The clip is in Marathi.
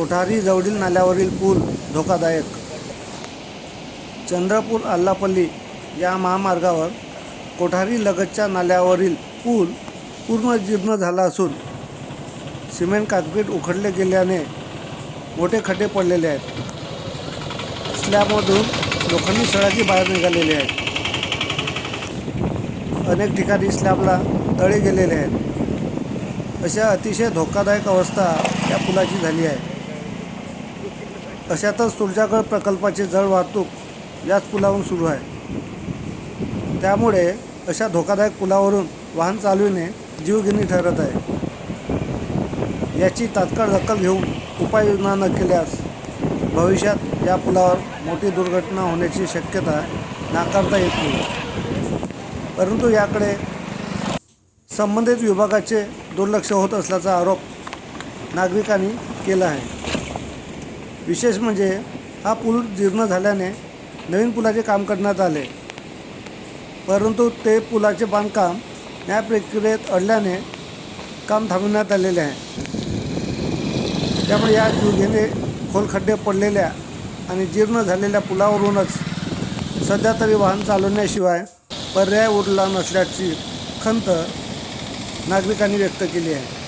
कोठारी जवळील नाल्यावरील पूल धोकादायक. चंद्रपूर आल्लापल्ली या महामार्गावर कोठारी लगतच्या नाल्यावरील पूल पूर्ण जीर्ण झाला असून सिमेंट काँक्रीट उखडले गेल्याने मोठे खड्डे पडलेले आहेत. स्लॅबमधून लोखंडी सळाकी बाहेर निघालेली आहेत. अनेक ठिकाणी स्लॅबला तळे गेलेले आहेत. अशा अतिशय धोकादायक अवस्था या पुलाची झाली आहे. अशातच तुळजागड प्रकल्पाची जड वाहतूक याच पुलावरून सुरू आहे. त्यामुळे अशा धोकादायक पुलावरून वाहन चालविणे जीवघेणी ठरत आहे. याची तात्काळ दखल घेऊन उपाययोजना न केल्यास भविष्यात या पुलावर मोठी दुर्घटना होण्याची शक्यता नाकारता येत नाही. परंतु याकडे संबंधित विभागाचे दुर्लक्ष होत असल्याचा आरोप नागरिकांनी केला आहे. विशेष म्हणजे हा पूल जीर्ण झाल्याने नवीन पुलाचे काम करण्यात आले. परंतु ते पुलाचे बांधकाम न्याय प्रक्रियेत अडल्याने काम थांबवण्यात आलेले आहे. त्यामुळे या जीवघेणे खोल खड्डे पडलेल्या आणि जीर्ण झालेल्या पुलावरूनच सध्या तरी वाहन चालवण्याशिवाय पर्याय उरला नसल्याची खंत नागरिकांनी व्यक्त केली आहे.